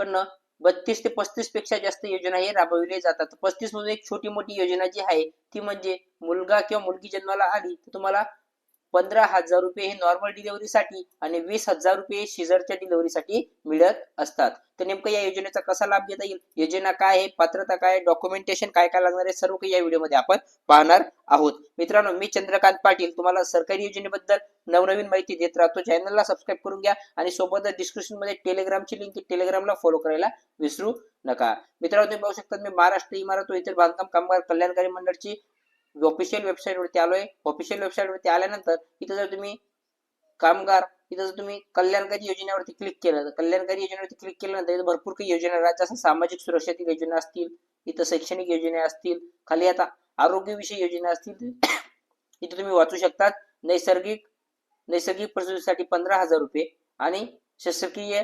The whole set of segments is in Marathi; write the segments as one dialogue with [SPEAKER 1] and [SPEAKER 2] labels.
[SPEAKER 1] कडनं बत्तीस ते पस्तीसपेक्षा जास्त योजना हे राबविले जातात. पस्तीस मधून एक छोटी मोठी योजना जी आहे ती म्हणजे मुलगा किंवा मुलगी जन्माला आली तर तुम्हाला पंधरा हजार रुपये हे नॉर्मल डिलिव्हरीसाठी आणि वीस हजार रुपये शिजरच्या डिलिव्हरीसाठी मिळत असतात. तर नेमकं या योजनेचा कसा लाभ घेता येईल? योजना काय आहे? पात्रता काय डॉक्युमेंटेशन काय काय लागणार आहे? सर्व काही या व्हिडिओमध्ये आपण पाहणार आहोत. मित्रांनो मी चंद्रकांत पाटील. तुम्हाला सरकारी योजनेबद्दल नवनवीन माहिती देत राहतो. चॅनलला सबस्क्राईब करून घ्या आणि सोबतच डिस्क्रिप्शनमध्ये टेलिग्रामची लिंक टेलिग्रामला फॉलो करायला विसरू नका. मित्रांनो तुम्ही पाहू शकता मी महाराष्ट्र इमारत व इतर बांधकाम कामगार कल्याणकारी मंडळची ऑफिशियल वेबसाईट वरती आलोय. ऑफिशियल वेबसाईट वरती आल्यानंतर इथं जर तुम्ही कामगार इथं जर तुम्ही कल्याणकारी योजनेवरती क्लिक केलं तर कल्याणकारी योजनेवरती क्लिक केल्यानंतर इथं भरपूर काही योजना आहेत जसं सामाजिक सुरक्षेतील योजना असतील इथं शैक्षणिक योजना असतील खाली आता आरोग्यविषयी योजना असतील इथं तुम्ही वाचू शकतात. नैसर्गिक नैसर्गिक प्रसूतीसाठी पंधरा हजार रुपये आणि शस्त्रक्रिय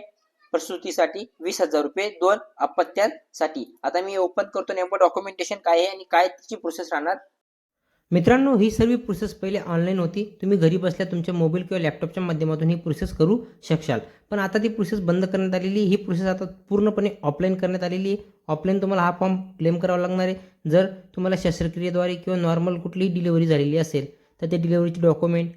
[SPEAKER 1] प्रसूतीसाठी वीस हजार रुपये दोन अपत्यांसाठी. आता मी ओपन करतो नेमकं डॉक्युमेंटेशन काय आहे आणि काय त्याची प्रोसेस राहणार
[SPEAKER 2] मित्रांनो ही सर्व प्रोसेस पहिले ऑनलाईन होती. तुम्ही घरी बसल्या तुमच्या मोबाईल किंवा लॅपटॉपच्या माध्यमातून ही प्रोसेस करू शकशाल. पण आता ती प्रोसेस बंद करण्यात आलेली ही प्रोसेस आता पूर्णपणे ऑफलाईन करण्यात आलेली आहे. ऑफलाईन तुम्हाला हा फॉर्म क्लेम करावा लागणार आहे. जर तुम्हाला शस्त्रक्रियेद्वारे किंवा नॉर्मल कुठलीही डिलिव्हरी झालेली असेल तर ते डिलिव्हरीचे डॉक्युमेंट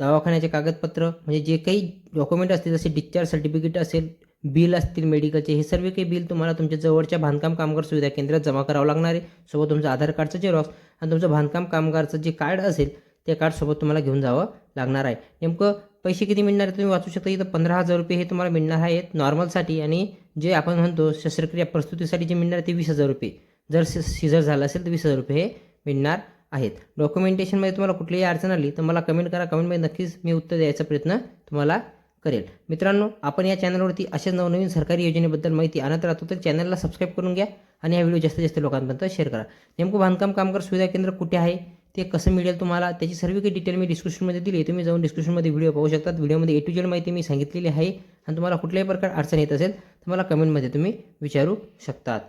[SPEAKER 2] दवाखान्याचे कागदपत्र म्हणजे जे काही डॉक्युमेंट असतील जसे डिस्चार्ज सर्टिफिकेट असेल बिल असतील मेडिकलचे हे सर्व काही बिल तुम्हाला तुमच्या जवळच्या बांधकाम कामगार सुविधा केंद्रात जमा करावं लागणार आहे. सोबत तुमचं आधार कार्डचं झेरॉक्स आणि तुमचं बांधकाम कामगारचं जे कार्ड असेल ते कार्ड सोबत तुम्हाला घेऊन जावं लागणार आहे. नेमकं पैसे किती मिळणार आहे तुम्ही वाचू शकता. इथं पंधरा हजार रुपये हे तुम्हाला मिळणार आहेत नॉर्मलसाठी आणि जे आपण म्हणतो शस्त्रक्रिया प्रस्तुतीसाठी जे मिळणार आहे ते वीस हजार रुपये. जर सिझर झालं असेल तर वीस हजार रुपये हे मिळणार आहेत. डॉक्युमेंटेशनमध्ये तुम्हाला कुठलीही अडचण आली तर मला कमेंट करा. कमेंटमध्ये नक्कीच मी उत्तर द्यायचा प्रयत्न तुम्हाला करेल. मित्रांनो आपण या चॅनलवरती असेच नवनवीन सरकारी योजनेबद्दल माहिती आणत राहतो तर चॅनलला सबस्क्राईब करून घ्या आणि हा व्हिडिओ जास्तीत जास्त लोकांपर्यंत शेअर करा. नेमकं बांधकाम कामगार सुविधा केंद्र कुठे आहे? ते कसं मिळेल तुम्हाला? त्याची सर्व काही डिटेल मी डिस्क्रिप्शनमध्ये दिली तुम्ही जाऊन डिस्क्रिप्शनमध्ये व्हिडिओ पाहू शकतात. व्हिडिओमध्ये ए टू जेड माहिती मी सांगितलेली आहे आणि तुम्हाला कुठल्याही प्रकार अडचण येत असेल तर मला कमेंटमध्ये तुम्ही विचारू शकतात.